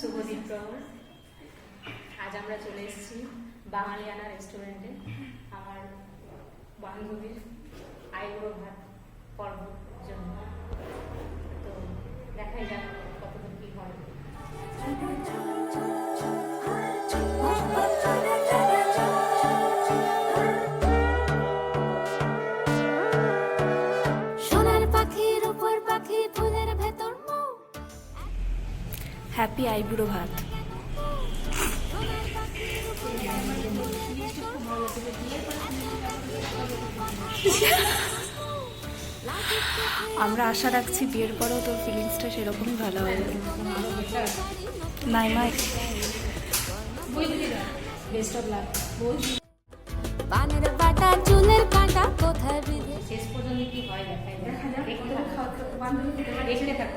শুভদীপ প্রভু আজ আমরা চলে এসেছি বাঙালিয়ানা রেস্টুরেন্টে আমার বান্ধবীর আইবুড়ো ভাত পর্বর জন্য। তো দেখাই যাক। হ্যাপি আইবুড়ো ভাত। আমরা আশা রাখছি বিয়ের পরেও তোর ফিলিংসটা সেরকমই ভালো হবে। নাই মাই বেস্ট অফ লাক পানের বাটা চুলের কাঁটা কোথায় বিধে? শেষ পর্যন্ত কি হয় দেখাই। যাক দেখতে থাকো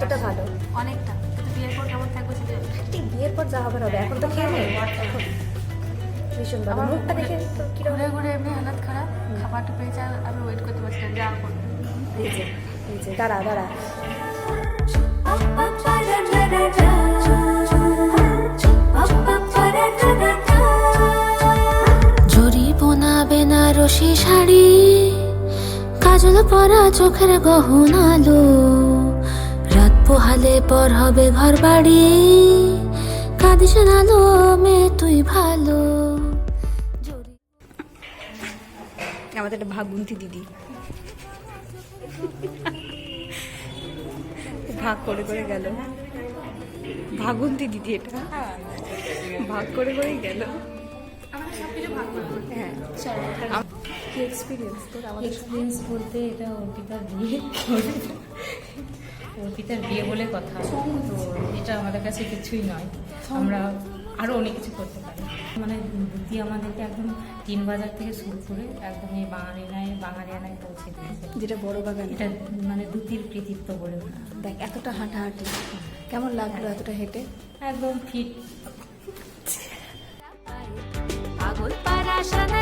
কতটা ভালো? অনেকটা। কিন্তু বিয়ের পর কেমন থাকবে সেটা ঠিক বিয়ের পর যা হবে হবে এখন তো খেয়ে নেই ভীষণ ভালো। মুখটা দেখে তো ঘুরে ঘুরে এমনি হালাত খারাপ। খাবারটা পেয়েছে আর আমি ওয়েট করতে পারছি না যা করব যে যে দাঁড়া দাঁড়া। জরি বোনা বেনারসি শাড়ি কাজল পরা চোখের গহনালো। রাত পোহালে পর হবে ঘর বাড়ি কাঁদিস নালো মেয়ে তুই ভালো। আমাদের একটা ভাগবন্তি দিদি। ভাগ করে করে গেল। ভাগবন্তি দিদি এটা। ভাগ করে করেই গেল। হ্যাঁ। কি এক্সপিরিয়েন্স তোর আমাদের এক্সপিরিয়েন্স বলতে এটা অর্পিতার বিয়ে করে। অর্পিতার বিয়ে বলে কথা। তো এটা আমাদের কাছে কিছুই নয়। আমরা আরও অনেক কিছু করতে পারি। মানে দুটি আমাদেরকে একদম তিন বাজার থেকে শুরু করে একদম এই বাঙালি নাই বাঙালিয়ানায় পৌঁছে দিয়েছে। যেটা বড় বাগান। এটা মানে দুটির কৃতিত্ব বলে দেখ এতটা হাঁটাহাঁটি। কেমন লাগল এতটা হেঁটে? একদম ফিট পাগল সানাই